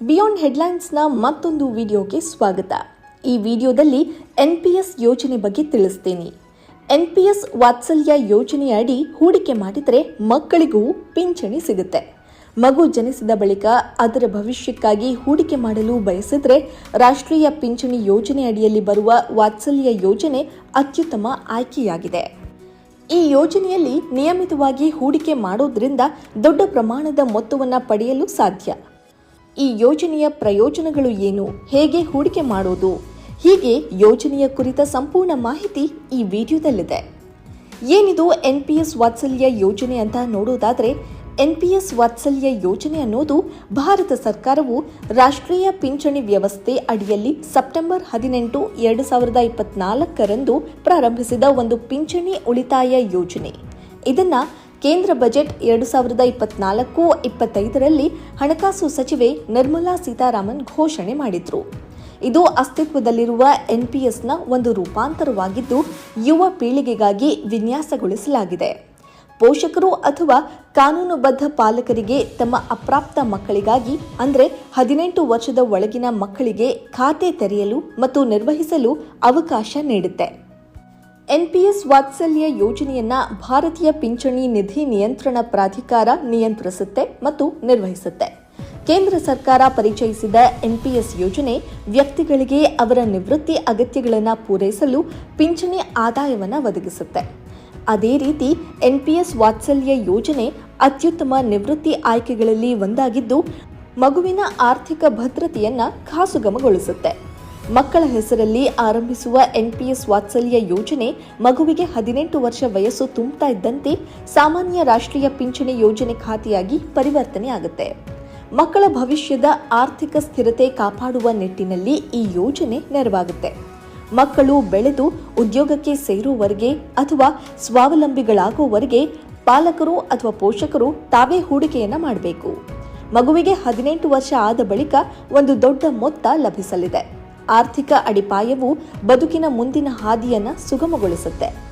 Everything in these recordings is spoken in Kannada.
ಬಿಯಾಂಡ್ ಹೆಡ್ಲೈನ್ಸ್ನ ಮತ್ತೊಂದು ವಿಡಿಯೋಗೆ ಸ್ವಾಗತ. ಈ ವಿಡಿಯೋದಲ್ಲಿ ಎನ್ ಪಿ ಎಸ್ ಯೋಜನೆ ಬಗ್ಗೆ ತಿಳಿಸ್ತೀನಿ. ಎನ್ ಪಿ ಎಸ್ ವಾತ್ಸಲ್ಯ ಯೋಜನೆಯ ಅಡಿ ಹೂಡಿಕೆ ಮಾಡಿದರೆ ಮಕ್ಕಳಿಗೂ ಪಿಂಚಣಿ ಸಿಗುತ್ತೆ. ಮಗು ಜನಿಸಿದ ಬಳಿಕ ಅದರ ಭವಿಷ್ಯಕ್ಕಾಗಿ ಹೂಡಿಕೆ ಮಾಡಲು ಬಯಸಿದರೆ ರಾಷ್ಟ್ರೀಯ ಪಿಂಚಣಿ ಯೋಜನೆ ಅಡಿಯಲ್ಲಿ ಬರುವ ವಾತ್ಸಲ್ಯ ಯೋಜನೆ ಅತ್ಯುತ್ತಮ ಆಯ್ಕೆಯಾಗಿದೆ. ಈ ಯೋಜನೆಯಲ್ಲಿ ನಿಯಮಿತವಾಗಿ ಹೂಡಿಕೆ ಮಾಡೋದ್ರಿಂದ ದೊಡ್ಡ ಪ್ರಮಾಣದ ಮೊತ್ತವನ್ನು ಪಡೆಯಲು ಸಾಧ್ಯ. ಈ ಯೋಜನೆಯ ಪ್ರಯೋಜನಗಳು ಏನು? ಹೇಗೆ ಹೂಡಿಕೆ ಮಾಡೋದು? ಹೀಗೆ ಯೋಜನೆಯ ಕುರಿತ ಸಂಪೂರ್ಣ ಮಾಹಿತಿ ಈ ವಿಡಿಯೋದಲ್ಲಿದೆ. ಏನಿದು ಎನ್ ಪಿ ಎಸ್ ವಾತ್ಸಲ್ಯ ಯೋಜನೆ ಅಂತ ನೋಡೋದಾದ್ರೆ, ಎನ್ ಪಿ ಎಸ್ ವಾತ್ಸಲ್ಯ ಯೋಜನೆ ಅನ್ನೋದು ಭಾರತ ಸರ್ಕಾರವು ರಾಷ್ಟ್ರೀಯ ಪಿಂಚಣಿ ವ್ಯವಸ್ಥೆ ಅಡಿಯಲ್ಲಿ ಸೆಪ್ಟೆಂಬರ್ ಹದಿನೆಂಟು ಎರಡು ಸಾವಿರದ ಇಪ್ಪತ್ನಾಲ್ಕರಂದು ಪ್ರಾರಂಭಿಸಿದ ಒಂದು ಪಿಂಚಣಿ ಉಳಿತಾಯ ಯೋಜನೆ. ಇದನ್ನ ಕೇಂದ್ರ ಬಜೆಟ್ ಎರಡು ಸಾವಿರದ ಇಪ್ಪತ್ನಾಲ್ಕು ಇಪ್ಪತ್ತೈದರಲ್ಲಿ ಹಣಕಾಸು ಸಚಿವೆ ನಿರ್ಮಲಾ ಸೀತಾರಾಮನ್ ಘೋಷಣೆ ಮಾಡಿದ್ರು. ಇದು ಅಸ್ತಿತ್ವದಲ್ಲಿರುವ ಎನ್ಪಿಎಸ್ನ ಒಂದು ರೂಪಾಂತರವಾಗಿದ್ದು, ಯುವ ಪೀಳಿಗೆಗಾಗಿ ವಿನ್ಯಾಸಗೊಳಿಸಲಾಗಿದೆ. ಪೋಷಕರು ಅಥವಾ ಕಾನೂನುಬದ್ಧ ಪಾಲಕರಿಗೆ ತಮ್ಮ ಅಪ್ರಾಪ್ತ ಮಕ್ಕಳಿಗಾಗಿ, ಅಂದರೆ ಹದಿನೆಂಟು ವರ್ಷದ ಒಳಗಿನ ಮಕ್ಕಳಿಗೆ ಖಾತೆ ತೆರೆಯಲು ಮತ್ತು ನಿರ್ವಹಿಸಲು ಅವಕಾಶ ನೀಡುತ್ತೆ. ಎನ್ಪಿಎಸ್ ವಾತ್ಸಲ್ಯ ಯೋಜನೆಯನ್ನ ಭಾರತೀಯ ಪಿಂಚಣಿ ನಿಧಿ ನಿಯಂತ್ರಣ ಪ್ರಾಧಿಕಾರ ನಿಯಂತ್ರಿಸುತ್ತೆ ಮತ್ತು ನಿರ್ವಹಿಸುತ್ತೆ. ಕೇಂದ್ರ ಸರ್ಕಾರ ಪರಿಚಯಿಸಿದ ಎನ್ಪಿಎಸ್ ಯೋಜನೆ ವ್ಯಕ್ತಿಗಳಿಗೆ ಅವರ ನಿವೃತ್ತಿ ಅಗತ್ಯಗಳನ್ನು ಪೂರೈಸಲು ಪಿಂಚಣಿ ಆದಾಯವನ್ನು ಒದಗಿಸುತ್ತೆ. ಅದೇ ರೀತಿ ಎನ್ಪಿಎಸ್ ವಾತ್ಸಲ್ಯ ಯೋಜನೆ ಅತ್ಯುತ್ತಮ ನಿವೃತ್ತಿ ಆಯ್ಕೆಗಳಲ್ಲಿ ಒಂದಾಗಿದ್ದು, ಮಗುವಿನ ಆರ್ಥಿಕ ಭದ್ರತೆಯನ್ನು ಖಾಸುಗಮಗೊಳಿಸುತ್ತೆ. ಮಕ್ಕಳ ಹೆಸರಲ್ಲಿ ಆರಂಭಿಸುವ ಎನ್ಪಿಎಸ್ ವಾತ್ಸಲ್ಯ ಯೋಜನೆ ಮಗುವಿಗೆ ಹದಿನೆಂಟು ವರ್ಷ ವಯಸ್ಸು ತುಂಬುತ್ತಾ ಇದ್ದಂತೆ ಸಾಮಾನ್ಯ ರಾಷ್ಟ್ರೀಯ ಪಿಂಚಣಿ ಯೋಜನೆ ಖಾತೆಯಾಗಿ ಪರಿವರ್ತನೆ ಆಗುತ್ತೆ. ಮಕ್ಕಳ ಭವಿಷ್ಯದ ಆರ್ಥಿಕ ಸ್ಥಿರತೆ ಕಾಪಾಡುವ ನಿಟ್ಟಿನಲ್ಲಿ ಈ ಯೋಜನೆ ನೆರವಾಗುತ್ತೆ. ಮಕ್ಕಳು ಬೆಳೆದು ಉದ್ಯೋಗಕ್ಕೆ ಸೇರುವವರೆಗೆ ಅಥವಾ ಸ್ವಾವಲಂಬಿಗಳಾಗುವವರೆಗೆ ಪಾಲಕರು ಅಥವಾ ಪೋಷಕರು ತಾವೇ ಹೂಡಿಕೆಯನ್ನ ಮಾಡಬೇಕು. ಮಗುವಿಗೆ ಹದಿನೆಂಟು ವರ್ಷ ಆದ ಬಳಿಕ ಒಂದು ದೊಡ್ಡ ಮೊತ್ತ ಲಭಿಸಲಿದೆ. ಆರ್ಥಿಕ ಅಡಿಪಾಯವು ಬದುಕಿನ ಮುಂದಿನ ಹಾದಿಯನ್ನು ಸುಗಮಗೊಳಿಸುತ್ತೆ.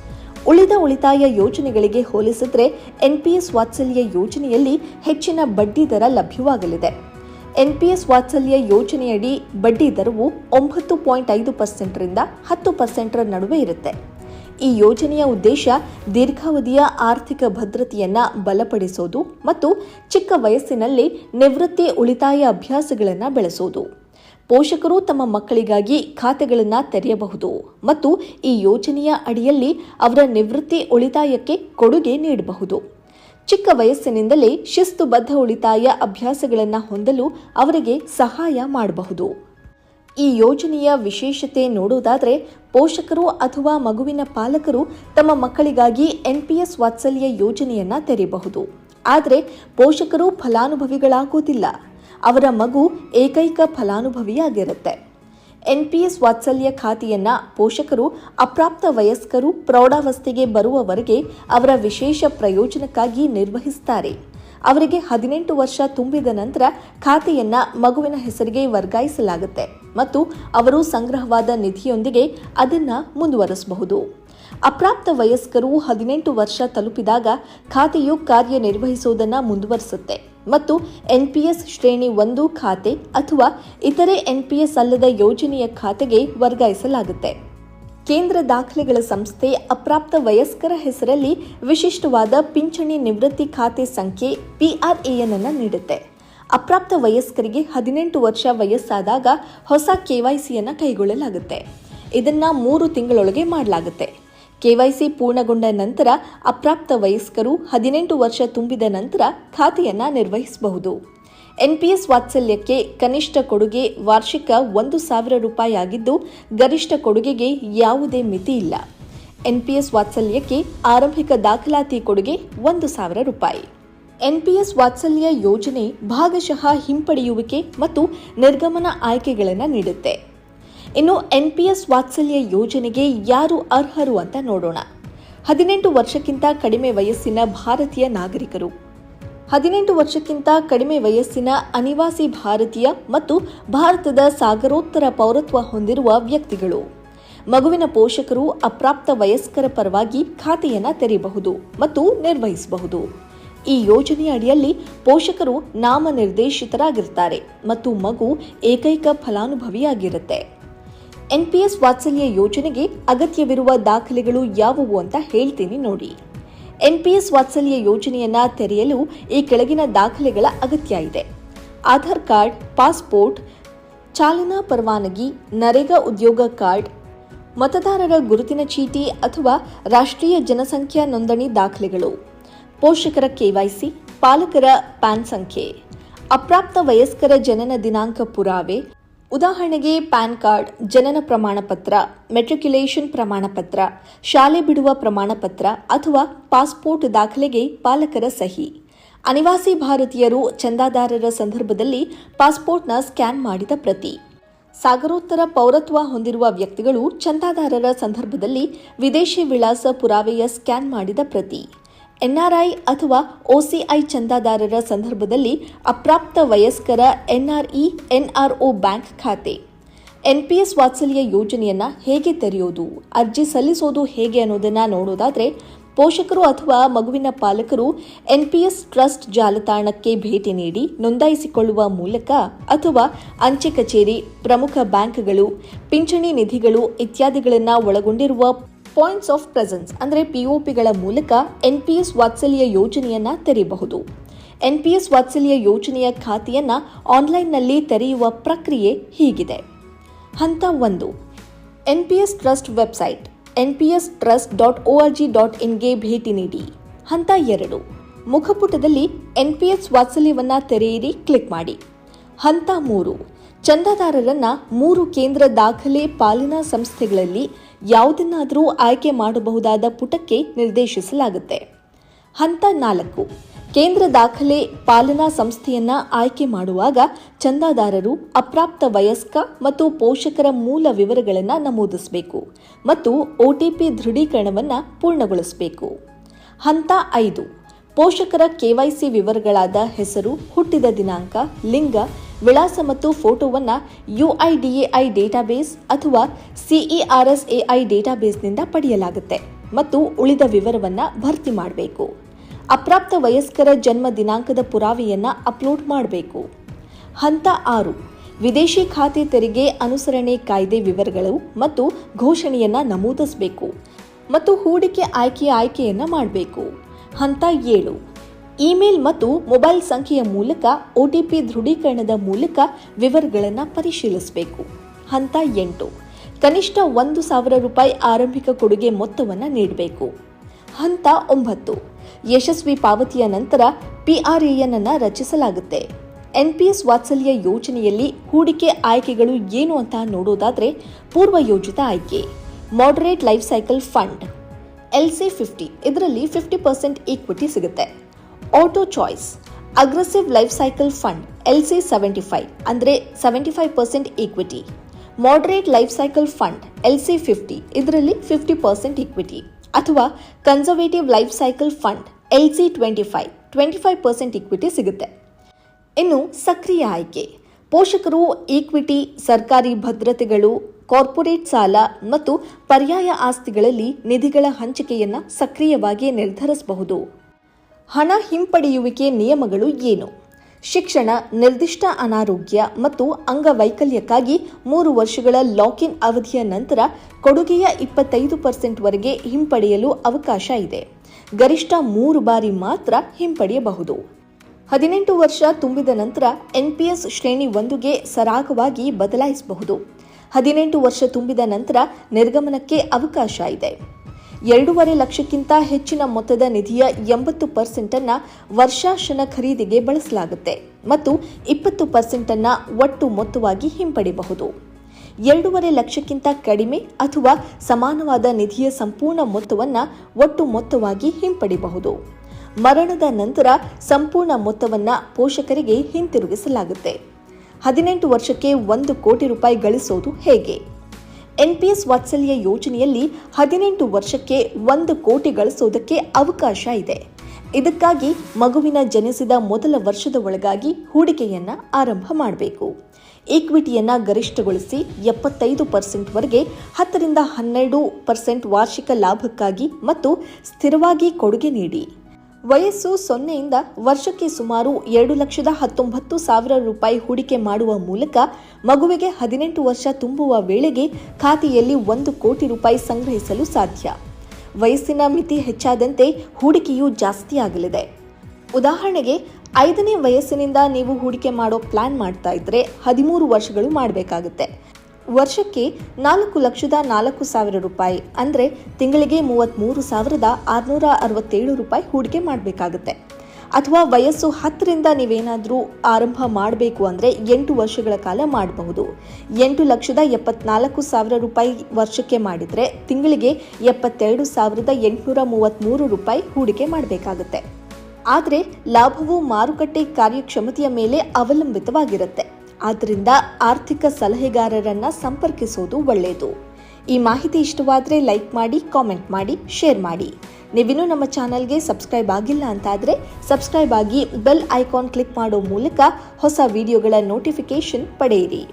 ಉಳಿದ ಉಳಿತಾಯ ಯೋಜನೆಗಳಿಗೆ ಹೋಲಿಸಿದ್ರೆ ಎನ್ಪಿಎಸ್ ವಾತ್ಸಲ್ಯ ಯೋಜನೆಯಲ್ಲಿ ಹೆಚ್ಚಿನ ಬಡ್ಡಿ ದರ ಲಭ್ಯವಾಗಲಿದೆ. ಎನ್ಪಿಎಸ್ ವಾತ್ಸಲ್ಯ ಯೋಜನೆಯಡಿ ಬಡ್ಡಿ ದರವು ಒಂಬತ್ತು ಪಾಯಿಂಟ್ ಐದು ಪರ್ಸೆಂಟ್ರಿಂದ ಹತ್ತು ಪರ್ಸೆಂಟರ ನಡುವೆ ಇರುತ್ತೆ. ಈ ಯೋಜನೆಯ ಉದ್ದೇಶ ದೀರ್ಘಾವಧಿಯ ಆರ್ಥಿಕ ಭದ್ರತೆಯನ್ನು ಬಲಪಡಿಸೋದು ಮತ್ತು ಚಿಕ್ಕ ವಯಸ್ಸಿನಲ್ಲಿ ನಿವೃತ್ತಿ ಉಳಿತಾಯ ಅಭ್ಯಾಸಗಳನ್ನು ಬೆಳೆಸೋದು. ಪೋಷಕರು ತಮ್ಮ ಮಕ್ಕಳಿಗಾಗಿ ಖಾತೆಗಳನ್ನು ತೆರೆಯಬಹುದು ಮತ್ತು ಈ ಯೋಜನೆಯ ಅಡಿಯಲ್ಲಿ ಅವರ ನಿವೃತ್ತಿ ಉಳಿತಾಯಕ್ಕೆ ಕೊಡುಗೆ ನೀಡಬಹುದು. ಚಿಕ್ಕ ವಯಸ್ಸಿನಿಂದಲೇ ಶಿಸ್ತುಬದ್ಧ ಉಳಿತಾಯ ಅಭ್ಯಾಸಗಳನ್ನು ಹೊಂದಲು ಅವರಿಗೆ ಸಹಾಯ ಮಾಡಬಹುದು. ಈ ಯೋಜನೆಯ ವಿಶೇಷತೆ ನೋಡುವುದಾದರೆ, ಪೋಷಕರು ಅಥವಾ ಮಗುವಿನ ಪಾಲಕರು ತಮ್ಮ ಮಕ್ಕಳಿಗಾಗಿ ಎನ್ಪಿಎಸ್ ವಾತ್ಸಲ್ಯ ಯೋಜನೆಯನ್ನು ತೆರೆಯಬಹುದು. ಆದರೆ ಪೋಷಕರು ಫಲಾನುಭವಿಗಳಾಗುವುದಿಲ್ಲ. ಅವರ ಮಗು ಏಕೈಕ ಫಲಾನುಭವಿಯಾಗಿರುತ್ತೆ. ಎನ್ಪಿಎಸ್ ವಾತ್ಸಲ್ಯ ಖಾತೆಯನ್ನ ಪೋಷಕರು, ಅಪ್ರಾಪ್ತ ವಯಸ್ಕರು ಪ್ರೌಢಾವಸ್ಥೆಗೆ ಬರುವವರೆಗೆ ಅವರ ವಿಶೇಷ ಪ್ರಯೋಜನಕ್ಕಾಗಿ ನಿರ್ವಹಿಸುತ್ತಾರೆ ಅವರಿಗೆ ಹದಿನೆಂಟು ವರ್ಷ ತುಂಬಿದ ನಂತರ ಖಾತೆಯನ್ನ ಮಗುವಿನ ಹೆಸರಿಗೆ ವರ್ಗಾಯಿಸಲಾಗುತ್ತೆ ಮತ್ತು ಅವರು ಸಂಗ್ರಹವಾದ ನಿಧಿಯೊಂದಿಗೆ ಅದನ್ನ ಮುಂದುವರಿಸಬಹುದು. ಅಪ್ರಾಪ್ತ ವಯಸ್ಕರು ಹದಿನೆಂಟು ವರ್ಷ ತಲುಪಿದಾಗ ಖಾತೆಯು ಕಾರ್ಯನಿರ್ವಹಿಸುವುದನ್ನು ಮುಂದುವರಿಸುತ್ತೆ. ಮತ್ತು ಎನ್ಪಿಎಸ್ ಶ್ರೇಣಿ ಒಂದು ಖಾತೆ ಅಥವಾ ಇತರೆ ಎನ್ಪಿಎಸ್ ಅಲ್ಲದ ಯೋಜನೆಯ ಖಾತೆಗೆ ವರ್ಗಾಯಿಸಲಾಗುತ್ತೆ. ಕೇಂದ್ರ ದಾಖಲೆಗಳ ಸಂಸ್ಥೆ ಅಪ್ರಾಪ್ತ ವಯಸ್ಕರ ಹೆಸರಲ್ಲಿ ವಿಶಿಷ್ಟವಾದ ಪಿಂಚಣಿ ನಿವೃತ್ತಿ ಖಾತೆ ಸಂಖ್ಯೆ ಪಿಆರ್ಎಎನ್ ಅನ್ನು ನೀಡುತ್ತೆ. ಅಪ್ರಾಪ್ತ ವಯಸ್ಕರಿಗೆ ಹದಿನೆಂಟು ವರ್ಷ ವಯಸ್ಸಾದಾಗ ಹೊಸ ಕೆವೈಸಿಯನ್ನು ಕೈಗೊಳ್ಳಲಾಗುತ್ತೆ. ಇದನ್ನು ಮೂರು ತಿಂಗಳೊಳಗೆ ಮಾಡಲಾಗುತ್ತೆ. ಕೆವೈಸಿ ಪೂರ್ಣಗೊಂಡ ನಂತರ ಅಪ್ರಾಪ್ತ ವಯಸ್ಕರು ಹದಿನೆಂಟು ವರ್ಷ ತುಂಬಿದ ನಂತರ ಖಾತೆಯನ್ನ ನಿರ್ವಹಿಸಬಹುದು. ಎನ್ಪಿಎಸ್ ವಾತ್ಸಲ್ಯಕ್ಕೆ ಕನಿಷ್ಠ ಕೊಡುಗೆ ವಾರ್ಷಿಕ ಒಂದು ಸಾವಿರ ರೂಪಾಯಿ ಆಗಿದ್ದು ಗರಿಷ್ಠ ಕೊಡುಗೆಗೆ ಯಾವುದೇ ಮಿತಿ ಇಲ್ಲ. ಎನ್ಪಿಎಸ್ ವಾತ್ಸಲ್ಯಕ್ಕೆ ಆರಂಭಿಕ ದಾಖಲಾತಿ ಕೊಡುಗೆ ಒಂದು ಸಾವಿರ ರೂಪಾಯಿ. ಎನ್ಪಿಎಸ್ ವಾತ್ಸಲ್ಯ ಯೋಜನೆ ಭಾಗಶಃ ಹಿಂಪಡೆಯುವಿಕೆ ಮತ್ತು ನಿರ್ಗಮನ ಆಯ್ಕೆಗಳನ್ನು ನೀಡುತ್ತೆ. ಇನ್ನು ಎನ್ಪಿಎಸ್ ವಾತ್ಸಲ್ಯ ಯೋಜನೆಗೆ ಯಾರು ಅರ್ಹರು ಅಂತ ನೋಡೋಣ. ಹದಿನೆಂಟು ವರ್ಷಕ್ಕಿಂತ ಕಡಿಮೆ ವಯಸ್ಸಿನ ಭಾರತೀಯ ನಾಗರಿಕರು. ಹದಿನೆಂಟು ವರ್ಷಕ್ಕಿಂತ ಕಡಿಮೆ ವಯಸ್ಸಿನ ಅನಿವಾಸಿ ಭಾರತೀಯ ಮತ್ತು ಭಾರತದ ಸಾಗರೋತ್ತರ ಪೌರತ್ವ ಹೊಂದಿರುವ ವ್ಯಕ್ತಿಗಳು. ಮಗುವಿನ ಪೋಷಕರು ಅಪ್ರಾಪ್ತ ವಯಸ್ಕರ ಪರವಾಗಿ ಖಾತೆಯನ್ನು ತೆರೆಯಬಹುದು ಮತ್ತು ನಿರ್ವಹಿಸಬಹುದು. ಈ ಯೋಜನೆಯ ಅಡಿಯಲ್ಲಿ ಪೋಷಕರು ನಾಮನಿರ್ದೇಶಿತರಾಗಿರ್ತಾರೆ ಮತ್ತು ಮಗು ಏಕೈಕ ಫಲಾನುಭವಿಯಾಗಿರುತ್ತೆ. ಎನ್ಪಿಎಸ್ ವಾತ್ಸಲ್ಯ ಯೋಜನೆಗೆ ಅಗತ್ಯವಿರುವ ದಾಖಲೆಗಳು ಯಾವುವು ಅಂತ ಹೇಳ್ತೀನಿ ನೋಡಿ. ಎನ್ಪಿಎಸ್ ವಾತ್ಸಲ್ಯ ಯೋಜನೆಯನ್ನ ತೆರೆಯಲು ಈ ಕೆಳಗಿನ ದಾಖಲೆಗಳ ಅಗತ್ಯ ಇದೆ. ಆಧಾರ್ ಕಾರ್ಡ್, ಪಾಸ್ಪೋರ್ಟ್, ಚಾಲನಾ ಪರವಾನಗಿ, ನರೇಗಾ ಉದ್ಯೋಗ ಕಾರ್ಡ್, ಮತದಾರರ ಗುರುತಿನ ಚೀಟಿ ಅಥವಾ ರಾಷ್ಟ್ರೀಯ ಜನಸಂಖ್ಯಾ ನೋಂದಣಿ ದಾಖಲೆಗಳು, ಪೋಷಕರ ಕೆವೈಸಿ ಪಾಲಕರ ಪ್ಯಾನ್ ಸಂಖ್ಯೆ, ಅಪ್ರಾಪ್ತ ವಯಸ್ಕರ ಜನನ ದಿನಾಂಕ ಪುರಾವೆ ಉದಾಹರಣೆಗೆ ಪ್ಯಾನ್ ಕಾರ್ಡ್, ಜನನ ಪ್ರಮಾಣ ಪತ್ರ ಮೆಟ್ರಿಕ್ಯುಲೇಷನ್ ಪ್ರಮಾಣ ಪತ್ರ ಶಾಲೆ ಬಿಡುವ ಪ್ರಮಾಣ ಪತ್ರ ಅಥವಾ ಪಾಸ್ಪೋರ್ಟ್ ದಾಖಲೆಗೆ ಪಾಲಕರ ಸಹಿ. ಅನಿವಾಸಿ ಭಾರತೀಯರು ಚಂದಾದಾರರ ಸಂದರ್ಭದಲ್ಲಿ ಪಾಸ್ಪೋರ್ಟ್ನ ಸ್ಕ್ಯಾನ್ ಮಾಡಿದ ಪ್ರತಿ. ಸಾಗರೋತ್ತರ ಪೌರತ್ವ ಹೊಂದಿರುವ ವ್ಯಕ್ತಿಗಳು ಚಂದಾದಾರರ ಸಂದರ್ಭದಲ್ಲಿ ವಿದೇಶಿ ವಿಳಾಸ ಪುರಾವೆಯ ಸ್ಕ್ಯಾನ್ ಮಾಡಿದ ಪ್ರತಿ. ಎನ್ಆರ್ಐ ಅಥವಾ ಒಸಿಐ ಚಂದಾದಾರರ ಸಂದರ್ಭದಲ್ಲಿ ಅಪ್ರಾಪ್ತ ವಯಸ್ಕರ ಎನ್ಆರ್ಇ, ಎನ್ಆರ್ಒ ಬ್ಯಾಂಕ್ ಖಾತೆ. ಎನ್ಪಿಎಸ್ ವಾತ್ಸಲ್ಯ ಯೋಜನೆಯನ್ನ ಹೇಗೆ ತೆರೆಯೋದು, ಅರ್ಜಿ ಸಲ್ಲಿಸೋದು ಹೇಗೆ ಅನ್ನೋದನ್ನ ನೋಡೋದಾದ್ರೆ, ಪೋಷಕರು ಅಥವಾ ಮಗುವಿನ ಪಾಲಕರು ಎನ್ಪಿಎಸ್ ಟ್ರಸ್ಟ್ ಜಾಲತಾಣಕ್ಕೆ ಭೇಟಿ ನೀಡಿ ನೋಂದಾಯಿಸಿಕೊಳ್ಳುವ ಮೂಲಕ ಅಥವಾ ಅಂಚೆ ಕಚೇರಿ, ಪ್ರಮುಖ ಬ್ಯಾಂಕ್ಗಳು, ಪಿಂಚಣಿ ನಿಧಿಗಳು ಇತ್ಯಾದಿಗಳನ್ನು ಒಳಗೊಂಡಿರುವ ಪಾಯಿಂಟ್ಸ್ ಆಫ್ ಪ್ರೆಸೆನ್ಸ್ ಅಂದರೆ ಪಿಒಪಿಗಳ ಮೂಲಕ ಎನ್ಪಿಎಸ್ ವಾತ್ಸಲ್ಯ ಯೋಜನೆಯನ್ನು ತೆರೆಯಬಹುದು. ಎನ್ಪಿಎಸ್ ವಾತ್ಸಲ್ಯ ಯೋಜನೆಯ ಖಾತೆಯನ್ನು ಆನ್ಲೈನ್ನಲ್ಲಿ ತೆರೆಯುವ ಪ್ರಕ್ರಿಯೆ ಹೀಗಿದೆ. ಹಂತ ಒಂದು NPS trust website NPS trust dot O R G dot ಇನ್ಗೆ ಭೇಟಿ ನೀಡಿ. ಹಂತ ಎರಡು, ಮುಖಪುಟದಲ್ಲಿ ಎನ್ಪಿಎಸ್ ವಾತ್ಸಲ್ಯವನ್ನು ತೆರೆಯಿರಿ, ಕ್ಲಿಕ್ ಮಾಡಿ. ಹಂತ ಮೂರು, ಚಂದಾದಾರರನ್ನು ಮೂರು ಕೇಂದ್ರ ದಾಖಲೆ ಪಾಲನಾ ಸಂಸ್ಥೆಗಳಲ್ಲಿ ಯಾವುದನ್ನಾದರೂ ಆಯ್ಕೆ ಮಾಡಬಹುದಾದ ಪುಟಕ್ಕೆ ನಿರ್ದೇಶಿಸಲಾಗುತ್ತೆ. ಹಂತ ನಾಲ್ಕು. ಕೇಂದ್ರ ದಾಖಲೆ ಪಾಲನಾ ಸಂಸ್ಥೆಯನ್ನ ಆಯ್ಕೆ ಮಾಡುವಾಗ ಚಂದಾದಾರರು, ಅಪ್ರಾಪ್ತ ವಯಸ್ಕ ಮತ್ತು ಪೋಷಕರ ಮೂಲ ವಿವರಗಳನ್ನು ನಮೂದಿಸಬೇಕು ಮತ್ತು ಒಟಿಪಿ ದೃಢೀಕರಣವನ್ನು ಪೂರ್ಣಗೊಳಿಸಬೇಕು. ಹಂತ ಐದು. ಪೋಷಕರ ಕೆವೈಸಿ ವಿವರಗಳಾದ ಹೆಸರು, ಹುಟ್ಟಿದ ದಿನಾಂಕ, ಲಿಂಗ ವಿಳಾಸ ಮತ್ತು ಫೋಟೋವನ್ನು ಯುಐಡಿಎಐ ಡೇಟಾಬೇಸ್ ಅಥವಾ ಸಿಇಆರ್ಎಸ್ಎಐ ಡೇಟಾಬೇಸ್ನಿಂದ ಪಡೆಯಲಾಗುತ್ತೆ ಮತ್ತು ಉಳಿದ ವಿವರವನ್ನು ಭರ್ತಿ ಮಾಡಬೇಕು. ಅಪ್ರಾಪ್ತ ವಯಸ್ಕರ ಜನ್ಮ ದಿನಾಂಕದ ಪುರಾವೆಯನ್ನು ಅಪ್ಲೋಡ್ ಮಾಡಬೇಕು. ಹಂತ ಆರು, ವಿದೇಶಿ ಖಾತೆ ತೆರಿಗೆ ಅನುಸರಣೆ ಕಾಯ್ದೆ ವಿವರಗಳು ಮತ್ತು ಘೋಷಣೆಯನ್ನು ನಮೂದಿಸಬೇಕು ಮತ್ತು ಹೂಡಿಕೆ ಆಯ್ಕೆಯ ಆಯ್ಕೆಯನ್ನು ಮಾಡಬೇಕು. ಹಂತ ಏಳು ಇಮೇಲ್ ಮತ್ತು ಮೊಬೈಲ್ ಸಂಖ್ಯೆಯ ಮೂಲಕ ಒಟಿಪಿ ದೃಢೀಕರಣದ ಮೂಲಕ ವಿವರಗಳನ್ನು ಪರಿಶೀಲಿಸಬೇಕು. ಹಂತ ಎಂಟು. ಕನಿಷ್ಠ ಒಂದು ಸಾವಿರ ರೂಪಾಯಿ ಆರಂಭಿಕ ಕೊಡುಗೆ ಮೊತ್ತವನ್ನು ನೀಡಬೇಕು. ಹಂತ ಒಂಬತ್ತು. ಯಶಸ್ವಿ ಪಾವತಿಯ ನಂತರ ಪಿಆರ್ಎಎನ್ ಅನ್ನು ರಚಿಸಲಾಗುತ್ತೆ. ಎನ್ಪಿಎಸ್ ವಾತ್ಸಲ್ಯ ಯೋಜನೆಯಲ್ಲಿ ಹೂಡಿಕೆ ಆಯ್ಕೆಗಳು ಏನು ಅಂತ ನೋಡೋದಾದರೆ ಪೂರ್ವ ಯೋಜಿತ ಆಯ್ಕೆ. Moderate life cycle fund L C fifty ಇದರಲ್ಲಿ ಫಿಫ್ಟಿ ಪರ್ಸೆಂಟ್ ಈಕ್ವಿಟಿ ಸಿಗುತ್ತೆ. Auto choice aggressive life cycle fund L C seventy five ಅಂದರೆ seventy five percent equity moderate life cycle fund L C fifty ಇದರಲ್ಲಿ ಫಿಫ್ಟಿ ಪರ್ಸೆಂಟ್ ಈಕ್ವಿಟಿ ಅಥವಾ conservative life cycle fund L C twenty five twenty five percent equity ಸಿಗುತ್ತೆ. ಇನ್ನು ಸಕ್ರಿಯ ಆಯ್ಕೆ. ಪೋಷಕರು ಈಕ್ವಿಟಿ ಸರ್ಕಾರಿ ಭದ್ರತೆಗಳು ಕಾರ್ಪೊರೇಟ್ ಸಾಲ ಮತ್ತು ಪರ್ಯಾಯ ಆಸ್ತಿಗಳಲ್ಲಿ ನಿಧಿಗಳ ಹಂಚಿಕೆಯನ್ನು ಸಕ್ರಿಯವಾಗಿ ನಿರ್ಧರಿಸಬಹುದು. ಹಣ ಹಿಂಪಡೆಯುವಿಕೆ ನಿಯಮಗಳು ಏನು? ಶಿಕ್ಷಣ, ನಿರ್ದಿಷ್ಟ ಅನಾರೋಗ್ಯ ಮತ್ತು ಅಂಗವೈಕಲ್ಯಕ್ಕಾಗಿ ಮೂರು ವರ್ಷಗಳ ಲಾಕ್-ಇನ್ ಅವಧಿಯ ನಂತರ ಕೊಡುಗೆಯ ಇಪ್ಪತ್ತೈದು ಪರ್ಸೆಂಟ್ವರೆಗೆ ಹಿಂಪಡೆಯಲು ಅವಕಾಶ ಇದೆ. ಗರಿಷ್ಠ ಮೂರು ಬಾರಿ ಮಾತ್ರ ಹಿಂಪಡೆಯಬಹುದು. ಹದಿನೆಂಟು ವರ್ಷ ತುಂಬಿದ ನಂತರ ಎನ್ಪಿಎಸ್ ಶ್ರೇಣಿ ಒಂದುಗೆ ಸರಾಗವಾಗಿ ಬದಲಾಯಿಸಬಹುದು. ಹದಿನೆಂಟು ವರ್ಷ ತುಂಬಿದ ನಂತರ ನಿರ್ಗಮನಕ್ಕೆ ಅವಕಾಶ ಇದೆ. ಎರಡೂವರೆ ಲಕ್ಷಕ್ಕಿಂತ ಹೆಚ್ಚಿನ ಮೊತ್ತದ ನಿಧಿಯ ಎಂಬತ್ತು ಪರ್ಸೆಂಟ್ ಅನ್ನ ವರ್ಷಾಶನ ಖರೀದಿಗೆ ಬಳಸಲಾಗುತ್ತೆ ಮತ್ತು ಇಪ್ಪತ್ತು ಪರ್ಸೆಂಟ್ ಅನ್ನ ಒಟ್ಟು ಮೊತ್ತವಾಗಿ ಹಿಂಪಡೆಯಬಹುದು. ಎರಡೂವರೆ ಲಕ್ಷಕ್ಕಿಂತ ಕಡಿಮೆ ಅಥವಾ ಸಮಾನವಾದ ನಿಧಿಯ ಸಂಪೂರ್ಣ ಮೊತ್ತವನ್ನು ಒಟ್ಟು ಮೊತ್ತವಾಗಿ ಹಿಂಪಡೆಯಬಹುದು. ಮರಣದ ನಂತರ ಸಂಪೂರ್ಣ ಮೊತ್ತವನ್ನು ಪೋಷಕರಿಗೆ ಹಿಂತಿರುಗಿಸಲಾಗುತ್ತೆ. ಹದಿನೆಂಟು ವರ್ಷಕ್ಕೆ ಒಂದು ಕೋಟಿ ರೂಪಾಯಿ ಗಳಿಸೋದು ಹೇಗೆ? ಎನ್ಪಿಎಸ್ ವಾತ್ಸಲ್ಯ ಯೋಜನೆಯಲ್ಲಿ ಹದಿನೆಂಟು ವರ್ಷಕ್ಕೆ ಒಂದು ಕೋಟಿ ಗಳಿಸೋದಕ್ಕೆ ಅವಕಾಶ ಇದೆ. ಇದಕ್ಕಾಗಿ ಮಗುವಿನ ಜನಿಸಿದ ಮೊದಲ ವರ್ಷದ ಒಳಗಾಗಿ ಹೂಡಿಕೆಯನ್ನ ಆರಂಭ ಮಾಡಬೇಕು. ಈಕ್ವಿಟಿಯನ್ನ ಗರಿಷ್ಠಗೊಳಿಸಿ ಎಪ್ಪತ್ತೈದು ಪರ್ಸೆಂಟ್ವರೆಗೆ ಹತ್ತರಿಂದ ಹನ್ನೆರಡು ಪರ್ಸೆಂಟ್ ವಾರ್ಷಿಕ ಲಾಭಕ್ಕಾಗಿ ಮತ್ತು ಸ್ಥಿರವಾಗಿ ಕೊಡುಗೆ ನೀಡಿ. ವಯಸ್ಸು ಸೊನ್ನೆಯಿಂದ ವರ್ಷಕ್ಕೆ ಸುಮಾರು ಎರಡು ಲಕ್ಷದ ಹತ್ತೊಂಬತ್ತು ಸಾವಿರ ರೂಪಾಯಿ ಹೂಡಿಕೆ ಮಾಡುವ ಮೂಲಕ ಮಗುವಿಗೆ ಹದಿನೆಂಟು ವರ್ಷ ತುಂಬುವ ವೇಳೆಗೆ ಖಾತೆಯಲ್ಲಿ ಒಂದು ಕೋಟಿ ರೂಪಾಯಿ ಸಂಗ್ರಹಿಸಲು ಸಾಧ್ಯ. ವಯಸ್ಸಿನ ಮಿತಿ ಹೆಚ್ಚಾದಂತೆ ಹೂಡಿಕೆಯು ಜಾಸ್ತಿಯಾಗಲಿದೆ ಉದಾಹರಣೆಗೆ, ಐದನೇ ವಯಸ್ಸಿನಿಂದ ನೀವು ಹೂಡಿಕೆ ಮಾಡೋ ಪ್ಲಾನ್ ಮಾಡ್ತಾ ಇದ್ರೆ ಹದಿಮೂರು ವರ್ಷಗಳು ಮಾಡಬೇಕಾಗುತ್ತೆ. ವರ್ಷಕ್ಕೆ ನಾಲ್ಕು ಲಕ್ಷದ ನಾಲ್ಕು ಸಾವಿರ ರೂಪಾಯಿ. ಅಂದರೆ ತಿಂಗಳಿಗೆ ಮೂವತ್ತ್ಮೂರು ಸಾವಿರದ ಆರುನೂರ ಅರವತ್ತೇಳು ರೂಪಾಯಿ ಹೂಡಿಕೆ ಮಾಡಬೇಕಾಗುತ್ತೆ. ಅಥವಾ ವಯಸ್ಸು ಹತ್ತರಿಂದ ನೀವೇನಾದರೂ ಆರಂಭ ಮಾಡಬೇಕು ಅಂದರೆ ಎಂಟು ವರ್ಷಗಳ ಕಾಲ ಮಾಡಬಹುದು. ಎಂಟು ಲಕ್ಷದ ಎಪ್ಪತ್ನಾಲ್ಕು ಸಾವಿರ ರೂಪಾಯಿ ವರ್ಷಕ್ಕೆ ಮಾಡಿದರೆ ತಿಂಗಳಿಗೆ ಎಪ್ಪತ್ತೆರಡು ಸಾವಿರದ ಎಂಟುನೂರ ಮೂವತ್ತ್ಮೂರು ರೂಪಾಯಿ ಹೂಡಿಕೆ ಮಾಡಬೇಕಾಗುತ್ತೆ. ಆದರೆ ಲಾಭವು ಮಾರುಕಟ್ಟೆ ಕಾರ್ಯಕ್ಷಮತೆಯ ಮೇಲೆ ಅವಲಂಬಿತವಾಗಿರುತ್ತೆ. ಆದ್ದರಿಂದ ಆರ್ಥಿಕ ಸಲಹೆಗಾರರನ್ನು ಸಂಪರ್ಕಿಸೋದು ಒಳ್ಳೆಯದು ಈ ಮಾಹಿತಿ ಇಷ್ಟವಾದರೆ ಲೈಕ್ ಮಾಡಿ, ಕಾಮೆಂಟ್ ಮಾಡಿ, ಶೇರ್ ಮಾಡಿ. ನೀವಿನ್ನೂ ನಮ್ಮ ಚಾನಲ್ಗೆ ಸಬ್ಸ್ಕ್ರೈಬ್ ಆಗಿಲ್ಲ ಅಂತಾದರೆ ಸಬ್ಸ್ಕ್ರೈಬ್ ಆಗಿ ಬೆಲ್ ಐಕಾನ್ ಕ್ಲಿಕ್ ಮಾಡೋ ಮೂಲಕ ಹೊಸ ವಿಡಿಯೋಗಳ ನೋಟಿಫಿಕೇಷನ್ ಪಡೆಯಿರಿ.